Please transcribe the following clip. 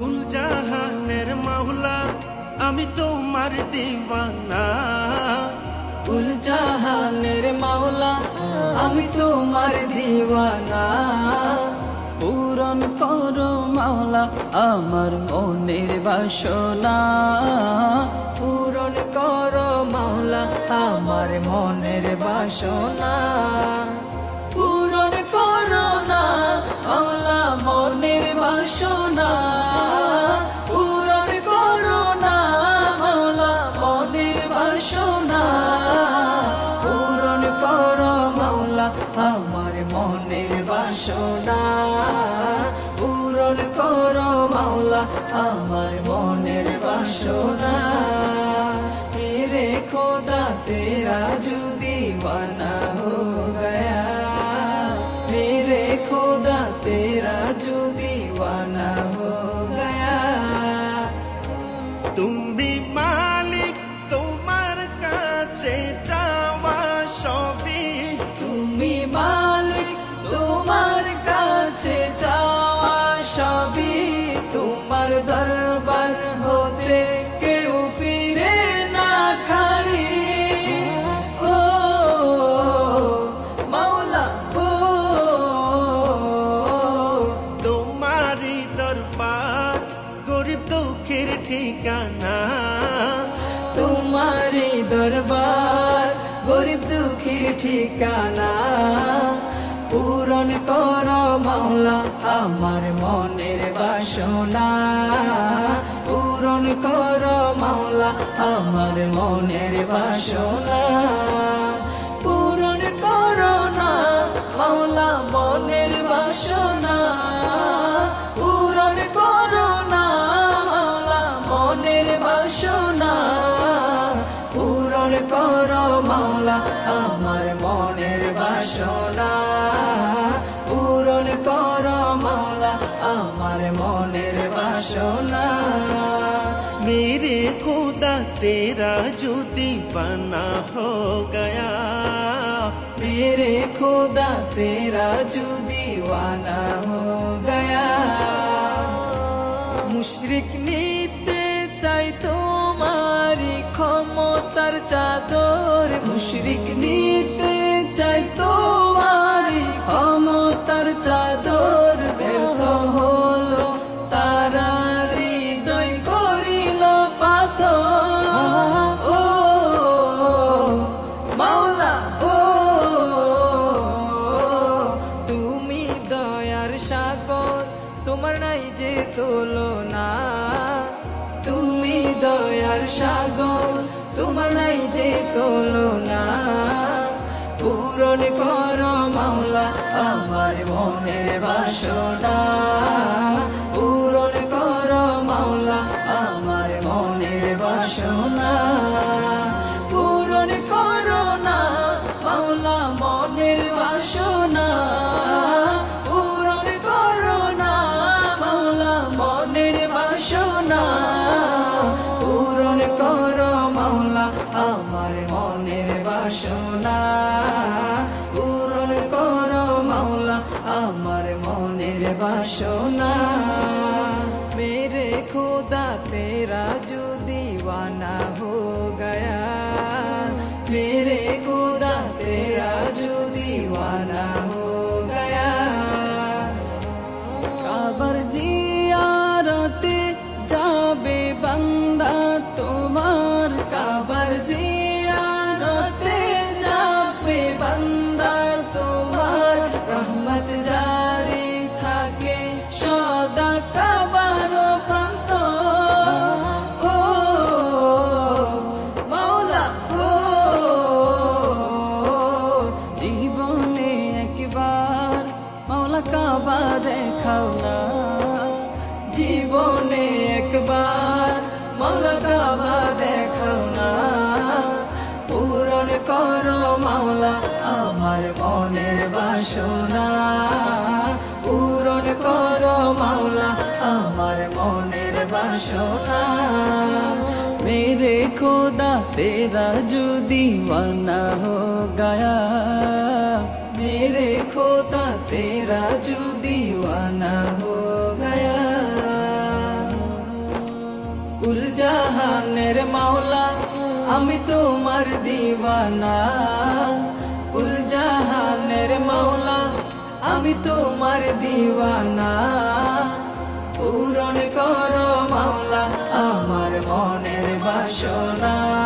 উলজাহানের মাওলা, আমি তোমার দিওয়ানা। উলজাহানের মাওলা, আমি তোমার দিওয়ানা। পূরণ করো মাওলা আমার মনের বাসনা। পূরণ করো মাওলা আমার মনের বাসনা। পূরণ করো না মাওলা মনের বাসনা। বাসনা পূরণ করো মাওলা আমার মনের বাসনা। মেরে খোদা তেরা যদি বানা হো গয়া। মেরে খোদা তেরা যদি বানা হো গয়া। তুমি তোমার দরবার হতে কেউ ফিরে না খালি। ও মাওলা ও। তোমারই দরবার গরিব দুঃখের ঠিকানা। তোমারি দরবার গরিব দুঃখীর ঠিকানা। পূরণ কর মাওলা, আমার মনের বাসনা। পূরণ কর মাওলা, আমার মনের বাসনা। পূরণ কর না মাওলা, মনের বাসনা। পূরণ করো না মাওলা, মনের বাসনা। পূরণ করো মাওলা মনের বাসনা। মেরে খুদা, তেরা যদি বানা হো গয়া। মেরে খুদা, তেরা যদি বানা হো গয়া। মুশরিক নিতে চাই তোমারি ক্ষমতার চাদর। মুশরিক নিতে চাই তোমারি ক্ষমতা তোমার নাই যে তুলনা। তুমি দয়ার সাগর তোমার নাই যে তুলনা। বাসনা পূরণ কর মাওলা আমার মেরে খোদা তেরা আমার মনের বাসনা। পূরণ কর মাওলা, আমার মনের বাসনা। মেরে খোদা, তেরা যদি মানা হো গায়া। মেরে খোদা, তেরা যদি মানা হো গায়া। কুল জাহানের মাওলা, আমি তোমার দিওয়ানা। আমি তোমার দিওয়ানা। পূরণ করো মাওলা আমার মনের বাসনা।